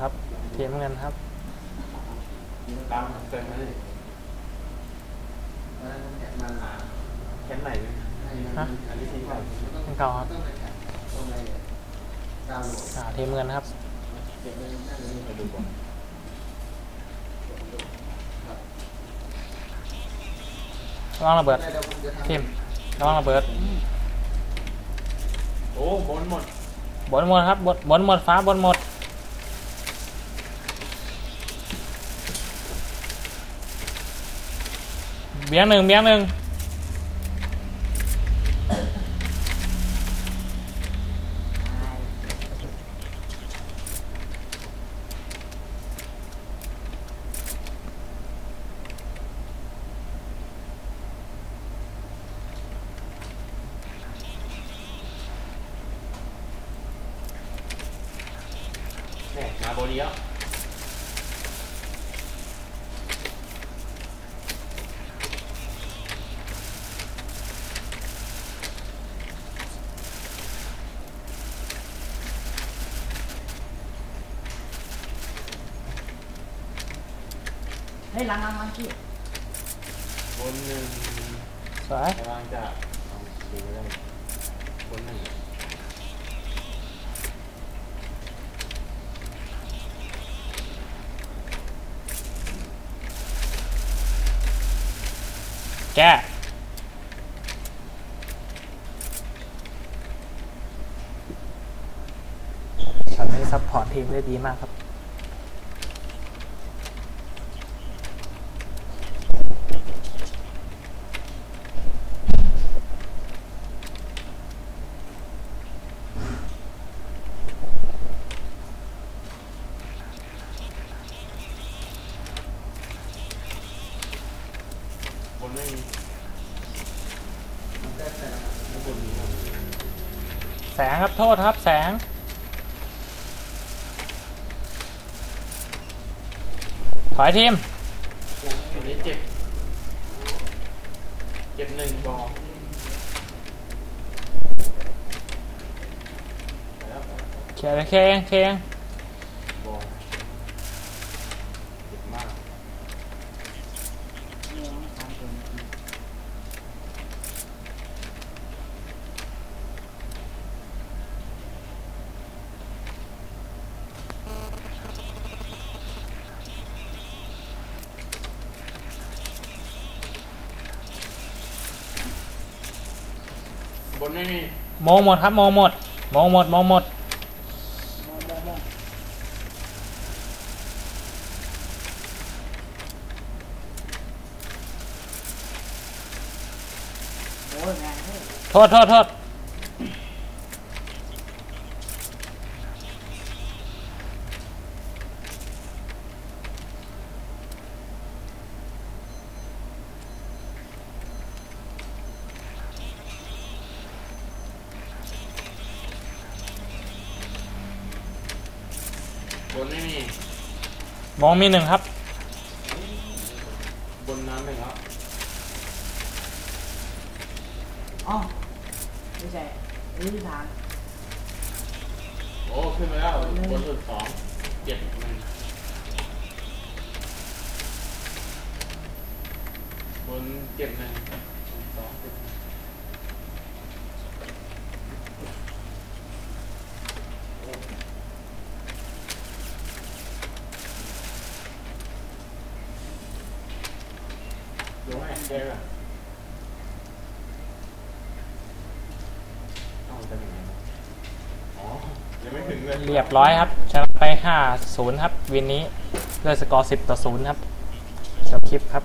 ครับทีมเงินครับตามเต็มเลยแค่ไหนเนี่ยฮะอันนี้ทีมเก่าทีมเก่าครับอ่าทีมเงินครับมาดูก่อนระวังระเบิดทีมระวังระเบิด โอ้บนหมดบนหมดครับบนบนหมดฟ้าบนหมด เบี้ยงหนึ่งเบี้ยงหนึ่งแหม่มาโบดีแล้ว เฮ้ยล้างล้างล้างพี่บนหนึ่งสวยกำลังจะเอาดูไม่ได้บนหนึ่งแก้ช็อตนี้ซัพพอร์ตทีมได้ดีมากครับ บนไม่มีแล้วบนมีครับแสงครับโทษครับแสง ถอยทีม อันนี้เจ็บ เจ็บหนึ่งบอลไปแล้วเคลียร์เลยเคลียร์เองเคลียร์เอง บอลเจ็บมาก บนไม่มีโมงหมดครับโมงหมดโมงหมดโมงหมดมองมองมองโอ้ยแม่งเฮ้ยโทษโทษโทษ นไม่มีโมงมีหนึ่งครับ บนน้ำไปแล้วอ๋อไม่ใช่นี่ทางโอ้ขึ้นไปแล้วบนสุดสองเจ็ดหนึ่งบนเจ็ดหนึ่งสองเจ็ดหนึ่ง ดูให้เจ๊ก่อนเอ้าจะเรียบร้อยครับชนะไป 5-0 ครับวินนี้ด้วยสกอร์ 10 ต่อ 0 ครับจบคลิปครับ